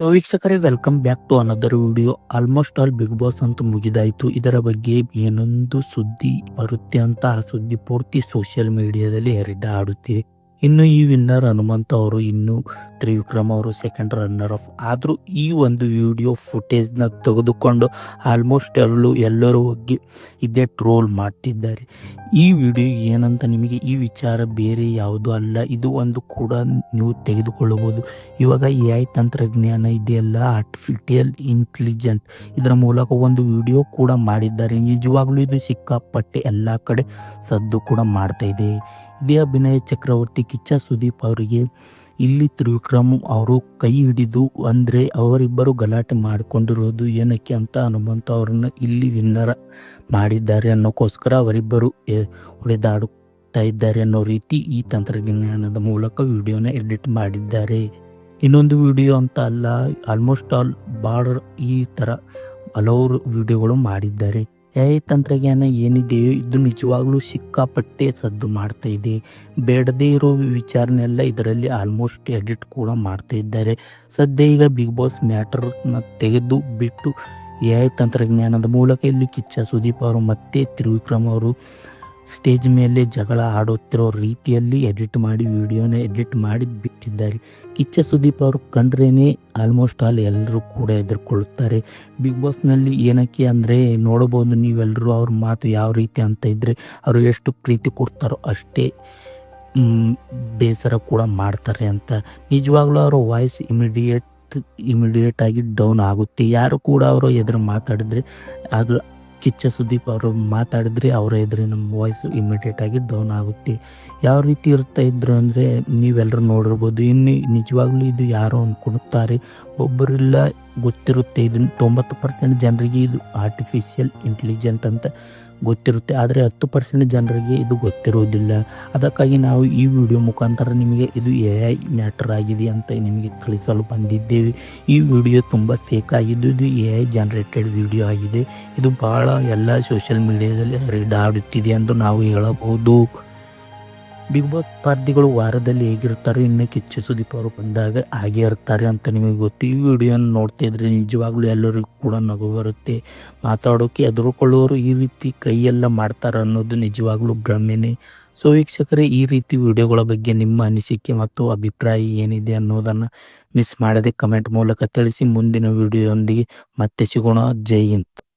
ವೀಕ್ಷಕರೇ welcome back to another video almost all Bigg Boss ಅಂತ ಮುಗಿದಾಯಿತು. ಇದರ ಬಗ್ಗೆ ಏನೊಂದು ಸುದ್ದಿ ಬರುತ್ತೆ ಅಂತ ಆ ಸುದ್ದಿ ಪೂರ್ತಿ ಸೋಷಿಯಲ್ ಮೀಡಿಯಾದಲ್ಲಿ ಹರಿದಾಡುತ್ತಿದೆ. ಇನ್ನು ಈ ವಿನ್ನರ್ ಹನುಮಂತ ಅವರು, ಇನ್ನು ತ್ರಿವಿಕ್ರಮ್ ಅವರು ಸೆಕೆಂಡ್ ರನ್ನರ್ ಆಫ್ ಆದರೂ ಈ ಒಂದು ವಿಡಿಯೋ ಫುಟೇಜ್ನ ತೆಗೆದುಕೊಂಡು ಆಲ್ಮೋಸ್ಟ್ ಎಲ್ಲೂ ಎಲ್ಲರೂ ಹೋಗಿ ಇದೇ ಟ್ರೋಲ್ ಮಾಡ್ತಿದ್ದಾರೆ. ಈ ವಿಡಿಯೋ ಏನಂತ ನಿಮಗೆ ಈ ವಿಚಾರ ಬೇರೆ ಯಾವುದೂ ಅಲ್ಲ, ಇದು ಒಂದು ಕೂಡ ನೀವು ತೆಗೆದುಕೊಳ್ಳಬಹುದು. ಇವಾಗ ಎ ಐ ತಂತ್ರಜ್ಞಾನ ಇದೆಯಲ್ಲ ಆರ್ಟಿಫಿಷಿಯಲ್ ಇಂಟೆಲಿಜೆಂಟ್ ಇದರ ಮೂಲಕ ಒಂದು ವಿಡಿಯೋ ಕೂಡ ಮಾಡಿದ್ದಾರೆ. ನಿಜವಾಗಲೂ ಇದು ಸಿಕ್ಕಾಪಟ್ಟೆ ಎಲ್ಲ ಕಡೆ ಸದ್ದು ಕೂಡ ಮಾಡ್ತಾ ಇದೆ. ಇದೇ ಅಭಿನಯ ಚಕ್ರವರ್ತಿ ಕಿಚ್ಚ ಸುದೀಪ್ ಅವರಿಗೆ ಇಲ್ಲಿ ತ್ರಿವಿಕ್ರಮ್ ಅವರು ಕೈ ಹಿಡಿದು ಅಂದರೆ ಅವರಿಬ್ಬರು ಗಲಾಟೆ ಮಾಡಿಕೊಂಡಿರೋದು ಏನಕ್ಕೆ ಅಂತ ಹನುಮಂತ ಅವರನ್ನು ಇಲ್ಲಿ ವಿನ್ನರ ಮಾಡಿದ್ದಾರೆ ಅನ್ನೋಕ್ಕೋಸ್ಕರ ಅವರಿಬ್ಬರು ಹೊಡೆದಾಡುತ್ತಾ ಇದ್ದಾರೆ ಅನ್ನೋ ರೀತಿ ಈ ತಂತ್ರಜ್ಞಾನದ ಮೂಲಕ ವಿಡಿಯೋನ ಎಡಿಟ್ ಮಾಡಿದ್ದಾರೆ. ಇನ್ನೊಂದು ವಿಡಿಯೋ ಅಂತ ಅಲ್ಲ ಆಲ್ಮೋಸ್ಟ್ ಆಲ್ ಬಾರ್ಡರ್ ಈ ಥರ ಹಲವಾರು ವಿಡಿಯೋಗಳು ಮಾಡಿದ್ದಾರೆ. ಎ ತಂತ್ರಜ್ಞಾನ ಏನಿದೆಯೋ ಇದು ನಿಜವಾಗ್ಲೂ ಸಿಕ್ಕಾಪಟ್ಟೆ ಸದ್ದು ಮಾಡ್ತಾ ಇದೆ. ಬೇಡದೇ ಇರೋ ವಿಚಾರನೆಲ್ಲ ಇದರಲ್ಲಿ ಆಲ್ಮೋಸ್ಟ್ ಎಡಿಟ್ ಕೂಡ ಮಾಡ್ತಾ ಇದ್ದಾರೆ. ಸದ್ಯ ಈಗ ಬಿಗ್ ಬಾಸ್ ಮ್ಯಾಟರ್ನ ತೆಗೆದು ಬಿಟ್ಟು ಎ ತಂತ್ರಜ್ಞಾನದ ಮೂಲಕ ಇಲ್ಲಿ ಕಿಚ್ಚ ಸುದೀಪ್ ಅವರು ಮತ್ತೆ ತ್ರಿವಿಕ್ರಮ್ ಅವರು ಸ್ಟೇಜ್ ಮೇಲೆ ಜಗಳ ಆಡುತ್ತಿರೋ ರೀತಿಯಲ್ಲಿ ಎಡಿಟ್ ಮಾಡಿ, ವಿಡಿಯೋನ ಎಡಿಟ್ ಮಾಡಿ ಬಿಟ್ಟಿದ್ದಾರೆ. ಕಿಚ್ಚ ಸುದೀಪ್ ಅವರು ಕಂಡ್ರೇ ಆಲ್ಮೋಸ್ಟ್ ಆಲ್ ಎಲ್ಲರೂ ಕೂಡ ಎದುರುಕೊಳ್ಳುತ್ತಾರೆ ಬಿಗ್ ಬಾಸ್ನಲ್ಲಿ ಏನಕ್ಕೆ ಅಂದರೆ, ನೋಡಬಹುದು ನೀವೆಲ್ಲರೂ ಅವ್ರ ಮಾತು ಯಾವ ರೀತಿ ಅಂತ ಇದ್ದರೆ ಅವರು ಎಷ್ಟು ಪ್ರೀತಿ ಕೊಡ್ತಾರೋ ಅಷ್ಟೇ ಬೇಸರ ಕೂಡ ಮಾಡ್ತಾರೆ ಅಂತ. ನಿಜವಾಗ್ಲೂ ಅವರ ವಾಯ್ಸ್ ಇಮಿಡಿಯೇಟ್ ಇಮಿಡಿಯೇಟ್ ಆಗಿ ಡೌನ್ ಆಗುತ್ತೆ. ಯಾರು ಕೂಡ ಅವರು ಎದುರು ಮಾತಾಡಿದ್ರೆ ಅದು ಕಿಚ್ಚ ಸುದೀಪ್ ಅವರು ಮಾತಾಡಿದ್ರೆ ಅವರ ಎದುರು ನಮ್ಮ ವಾಯ್ಸ್ ಇಮಿಡಿಯೇಟ್ ಆಗಿ ಡೌನ್ ಆಗುತ್ತೆ. ಯಾವ ರೀತಿ ಇರ್ತಾ ಇದ್ರು ಅಂದರೆ ನೀವೆಲ್ಲರೂ ನೋಡಿರ್ಬೋದು, ಇನ್ನು ನಿಜವಾಗ್ಲೂ ಇದು ಯಾರೋ ಅಂದ್ಕೊಳ್ತಾರೆ ಒಬ್ಬರಿಲ್ಲ ಗೊತ್ತಿರುತ್ತೆ, ಇದನ್ನು ತೊಂಬತ್ತು ಪರ್ಸೆಂಟ್ ಜನರಿಗೆ ಇದು ಆರ್ಟಿಫಿಷಿಯಲ್ ಇಂಟೆಲಿಜೆಂಟ್ ಅಂತ ಗೊತ್ತಿರುತ್ತೆ. ಆದರೆ ಹತ್ತು ಪರ್ಸೆಂಟ್ ಜನರಿಗೆ ಇದು ಗೊತ್ತಿರುವುದಿಲ್ಲ ಅದಕ್ಕಾಗಿ ನಾವು ಈ ವಿಡಿಯೋ ಮುಖಾಂತರ ನಿಮಗೆ ಇದು ಎ ಐ ಮ್ಯಾಟರ್ ಆಗಿದೆ ಅಂತ ನಿಮಗೆ ತಿಳಿಸಲು ಬಂದಿದ್ದೇವೆ. ಈ ವಿಡಿಯೋ ತುಂಬ ಫೇಕ್ ಆಗಿದ್ದು, ಇದು ಎ ಐ ಜನರೇಟೆಡ್ ವಿಡಿಯೋ ಆಗಿದೆ. ಇದು ಬಹಳ ಎಲ್ಲ ಸೋಷಿಯಲ್ ಮೀಡಿಯಾದಲ್ಲಿ ಹರಿದಾಡುತ್ತಿದೆ ಎಂದು ನಾವು ಹೇಳಬಹುದು. ಬಿಗ್ ಬಾಸ್ ಸ್ಪರ್ಧಿಗಳು ವಾರದಲ್ಲಿ ಹೇಗಿರ್ತಾರೆ, ಇನ್ನು ಕಿಚ್ಚ ಸುದೀಪ್ ಅವರು ಬಂದಾಗ ಹಾಗೆ ಇರ್ತಾರೆ ಅಂತ ನಿಮಗೆ ಗೊತ್ತು. ಈ ವಿಡಿಯೋನ ನೋಡ್ತಾ ಇದ್ರೆ ನಿಜವಾಗ್ಲೂ ಎಲ್ಲರಿಗೂ ಕೂಡ ನಗು ಬರುತ್ತೆ. ಮಾತಾಡೋಕೆ ಎದುರುಕೊಳ್ಳೋರು ಈ ರೀತಿ ಕೈಯೆಲ್ಲ ಮಾಡ್ತಾರೆ ಅನ್ನೋದು ನಿಜವಾಗ್ಲೂ ಭ್ರಮೆನೇ ಸೊ ವೀಕ್ಷಕರೇ, ಈ ರೀತಿ ವಿಡಿಯೋಗಳ ಬಗ್ಗೆ ನಿಮ್ಮ ಅನಿಸಿಕೆ ಮತ್ತು ಅಭಿಪ್ರಾಯ ಏನಿದೆ ಅನ್ನೋದನ್ನು ಮಿಸ್ ಮಾಡದೆ ಕಮೆಂಟ್ ಮೂಲಕ ತಿಳಿಸಿ ಮುಂದಿನ ವಿಡಿಯೋದೊಂದಿಗೆ ಮತ್ತೆ ಸಿಗೋಣ. ಜೈ ಹಿಂದ್.